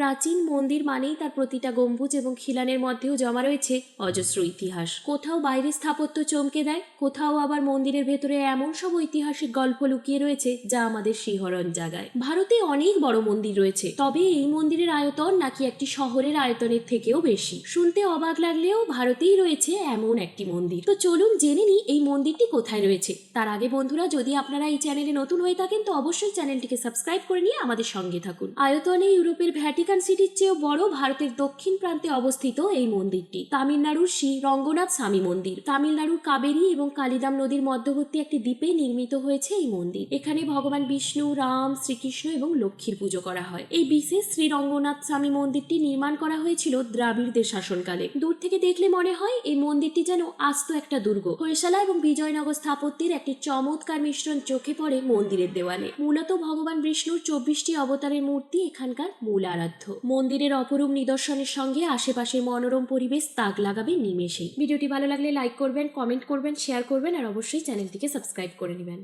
প্রাচীন মন্দির মানেই তার প্রতিটা গম্বুজ এবং খিলানের মধ্যেও জমা রয়েছে অজস্র ইতিহাস। কোথাও বাইরের স্থাপত্য চমকে দেয়, কোথাও আবার মন্দিরের ভেতরে এমন সব ঐতিহাসিক গল্প লুকিয়ে রয়েছে যা আমাদের শিহরণ জাগায়। ভারতে অনেক বড় মন্দির রয়েছে, তবে এই মন্দিরের আয়তন নাকি একটি শহরের আয়তনের থেকেও বেশি। শুনতে অবাক লাগলেও ভারতেই রয়েছে এমন একটি মন্দির। তো চলুন জেনে নিই এই মন্দিরটি কোথায় রয়েছে। তার আগে বন্ধুরা, যদি আপনারা এই চ্যানেলে নতুন হয়ে থাকেন, তো অবশ্যই চ্যানেলটিকে সাবস্ক্রাইব করে নিয়ে আমাদের সঙ্গে থাকুন। আয়তনে ইউরোপের ভ্যাটিকান সিটির চেয়েও বড় ভারতের দক্ষিণ প্রান্তে অবস্থিত এই মন্দিরটি। তামিলনাড়ুর শ্রী রঙ্গনাথ স্বামী মন্দির। তামিলনাড়ুর কাবেরী এবং কালিদাম নদীর মধ্যবর্তী একটি দ্বীপে নির্মিত হয়েছে এই মন্দির। এখানে ভগবান বিষ্ণু, রাম, শ্রীকৃষ্ণ এবং লক্ষ্মীর পুজো করা হয়। এই বিশেষ শ্রী রঙ্গনাথ স্বামী মন্দিরটি নির্মাণ করা হয়েছিল দ্রাবিড়দের শাসনকালে। দূর থেকে দেখলে মনে হয় এই মন্দিরটি যেন আস্ত একটা দুর্গ। হৈশালা এবং বিজয়নগর স্থাপত্যের একটি চমৎকার মিশ্রণ চোখে পড়ে মন্দিরের দেওয়ালে। মূলত ভগবান বিষ্ণুর চব্বিশটি অবতারের মূর্তি এখানকার মূল আরাধ্য। মন্দিরের অপরূপ নিদর্শনের সঙ্গে আশেপাশের মনোরম পরিবেশ তাক লাগাবে নিমেষেই। ভিডিওটি ভালো লাগলে লাইক করবেন কমেন্ট করবেন শেয়ার করবেন, আর অবশ্যই চ্যানেলটিকে সাবস্ক্রাইব করে নেবেন।